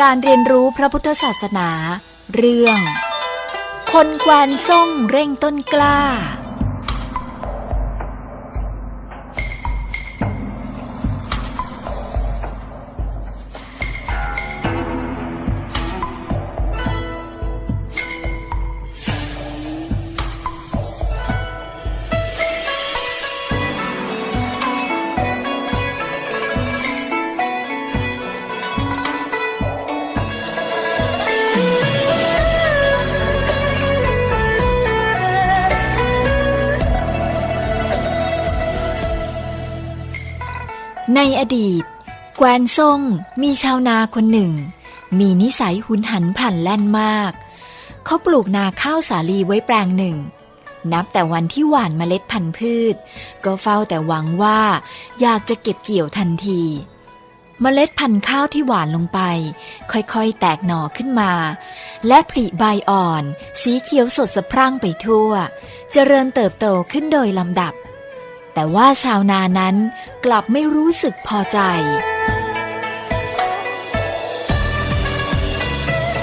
การเรียนรู้พระพุทธศาสนา เรื่อง คนแควนส่งเร่งต้นกล้า ในอดีตแควนซ่งมีชาวนาคนหนึ่ง มีนิสัยหุนหันพลันแล่นมาก เขาปลูกนาข้าวสาลีไว้แปลงหนึ่ง นับแต่วันที่หว่านเมล็ดพันธุ์พืช ก็เฝ้าแต่หวังว่า อยากจะเก็บเกี่ยวทันที เมล็ดพันธุ์ข้าวที่หว่านลงไป ค่อยๆ แตกหน่อขึ้นมา และผลิใบอ่อน สีเขียวสดสะพรั่งไปทั่วเจริญเติบโตขึ้นโดยลำดับ แต่ว่าชาวนานั้นกลับไม่รู้สึกพอใจ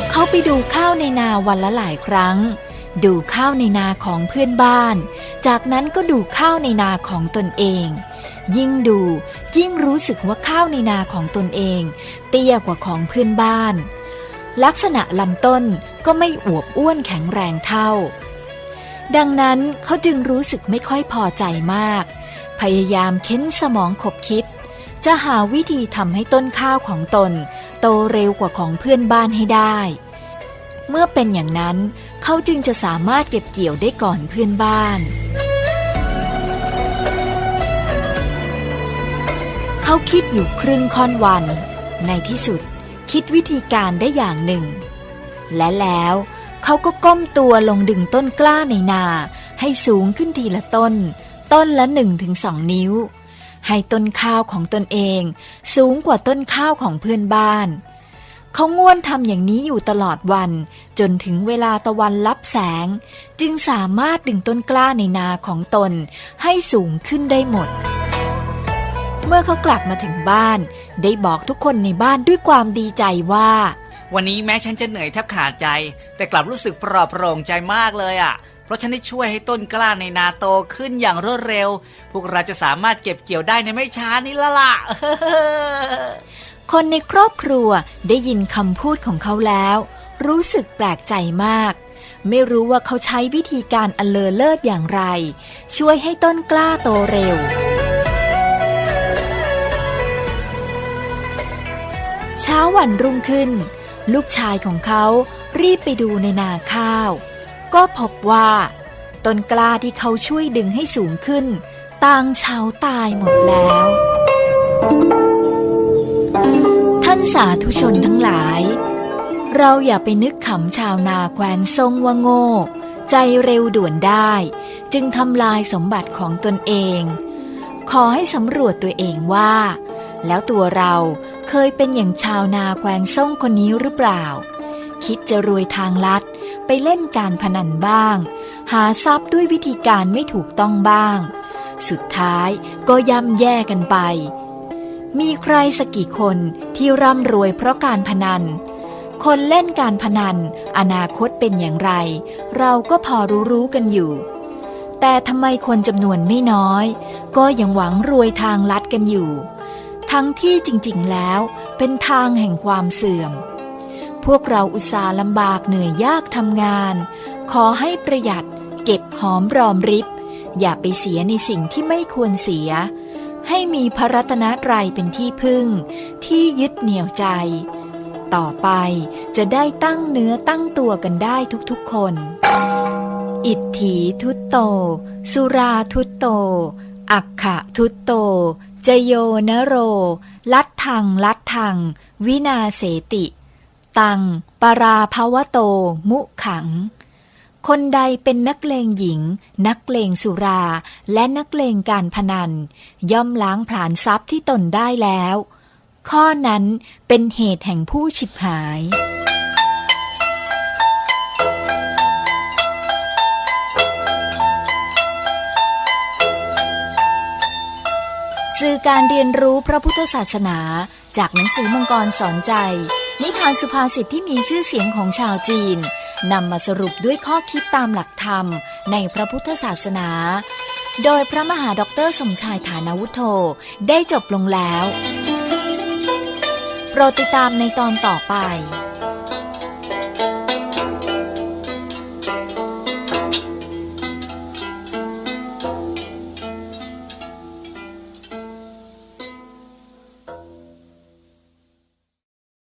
เขาไปดูข้าวในนาวันละหลายครั้ง ดูข้าวในนาของเพื่อนบ้าน จากนั้นก็ดูข้าวในนาของตนเอง ยิ่งดูยิ่งรู้สึกว่าข้าวในนาของตนเอง เตี้ยกว่าของเพื่อนบ้าน ลักษณะลำต้นก็ไม่อวบอ้วนแข็งแรงเท่า ดังนั้นเขาจึงรู้สึกไม่ค่อยพอใจมาก พยายามเค้นสมองขบคิด จะหาวิธีทำให้ต้นข้าวของตน โตเร็วกว่าของเพื่อนบ้านให้ได้ เมื่อเป็นอย่างนั้น เขาจึงจะสามารถเก็บเกี่ยวได้ก่อนเพื่อนบ้านเขาคิดอยู่ครึ่งค่อนวัน ในที่สุดคิดวิธีการได้อย่างหนึ่ง และแล้ว เขาก็ก้มตัวลงดึงต้นกล้าในนา ให้สูงขึ้นทีละต้น ต้นละหนึ่งถึงสองนิ้ว ให้ต้นข้าวของตนเอง สูงกว่าต้นข้าวของเพื่อนบ้าน เขาง่วนทำอย่างนี้อยู่ตลอดวัน จนถึงเวลาตะวันลับแสง จึงสามารถดึงต้นกล้าในนาของตน ให้สูงขึ้นได้หมดเมื่อเขากลับมาถึงบ้าน ได้บอกทุกคนในบ้านด้วยความดีใจว่า วันนี้แม้ฉันจะเหนื่อยแทบขาดใจ แต่กลับรู้สึกปลอบโปร่งใจมากเลยอะ เพราะฉันได้ช่วยให้ต้นกล้าในนาโตขึ้นอย่างรวดเร็ว พวกเราจะสามารถเก็บเกี่ยวได้ในไม่ช้านี้ละล่ะ คนในครอบครัวได้ยินคำพูดของเขาแล้ว รู้สึกแปลกใจมาก ไม่รู้ว่าเขาใช้วิธีการอันเลอเลิศอย่างไร ช่วยให้ต้นกล้าโตเร็วเช้าวันรุ่งขึ้น ลูกชายของเขารีบไปดูในนาข้าว ก็พบว่าต้นกล้าที่เขาช่วยดึงให้สูงขึ้นต่างเฉาตายหมดแล้ว ท่านสาธุชนทั้งหลาย เราอย่าไปนึกขำชาวนาแควนทรงว่าโง่ ใจเร็วด่วนได้ จึงทำลายสมบัติของตนเอง ขอให้สำรวจตัวเองว่า แล้วตัวเรา เคยเป็นอย่างชาวนาแควนส่งคนนี้หรือเปล่า คิดจะรวยทางลัดไปเล่นการพนันบ้าง หาทรัพย์ด้วยวิธีการไม่ถูกต้องบ้าง สุดท้ายก็ย่ำแย่กันไป มีใครสักกี่คนที่ร่ำรวยเพราะการพนัน คนเล่นการพนัน อนาคตเป็นอย่างไร เราก็พอรู้ๆกันอยู่แต่ทำไมคนจำนวนไม่น้อย ก็ยังหวังรวยทางลัดกันอยู่ ทั้งที่จริงๆแล้วเป็นทางแห่งความเสื่อม พวกเราอุตส่าห์ลำบากเหนื่อยยากทำงาน ขอให้ประหยัดเก็บหอมรอมริบ อย่าไปเสียในสิ่งที่ไม่ควรเสีย ให้มีพระรัตนตรัยเป็นที่พึ่ง ที่ยึดเหนี่ยวใจ ต่อไปจะได้ตั้งเนื้อตั้งตัวกันได้ทุกๆคน อิทถีทุตโต สุราทุตโต อักขะทุตโต จโยนโร ลัดทัง ลัดทัง วินาเสติ ตัง ปราภาวโต มุขัง คนใดเป็นนักเลงหญิง นักเลงสุรา และนักเลงการพนัน ย่อมล้างผลาญทรัพย์ที่ตนได้แล้ว ข้อนั้นเป็นเหตุแห่งผู้ฉิบหายือการเรียนรู้พระพุทธศาสนา จากหนังสือมังกรสอนใจ นิทานสุภาษิตที่มีชื่อเสียงของชาวจีนนำมาสรุปด้วยข้อคิดตามหลักธรรมในพระพุทธศาสนา โดยพระมหาด็อกเตอร์สมชายฐานวุฒโธได้จบลงแล้ว โปรดติดตามในตอนต่อไป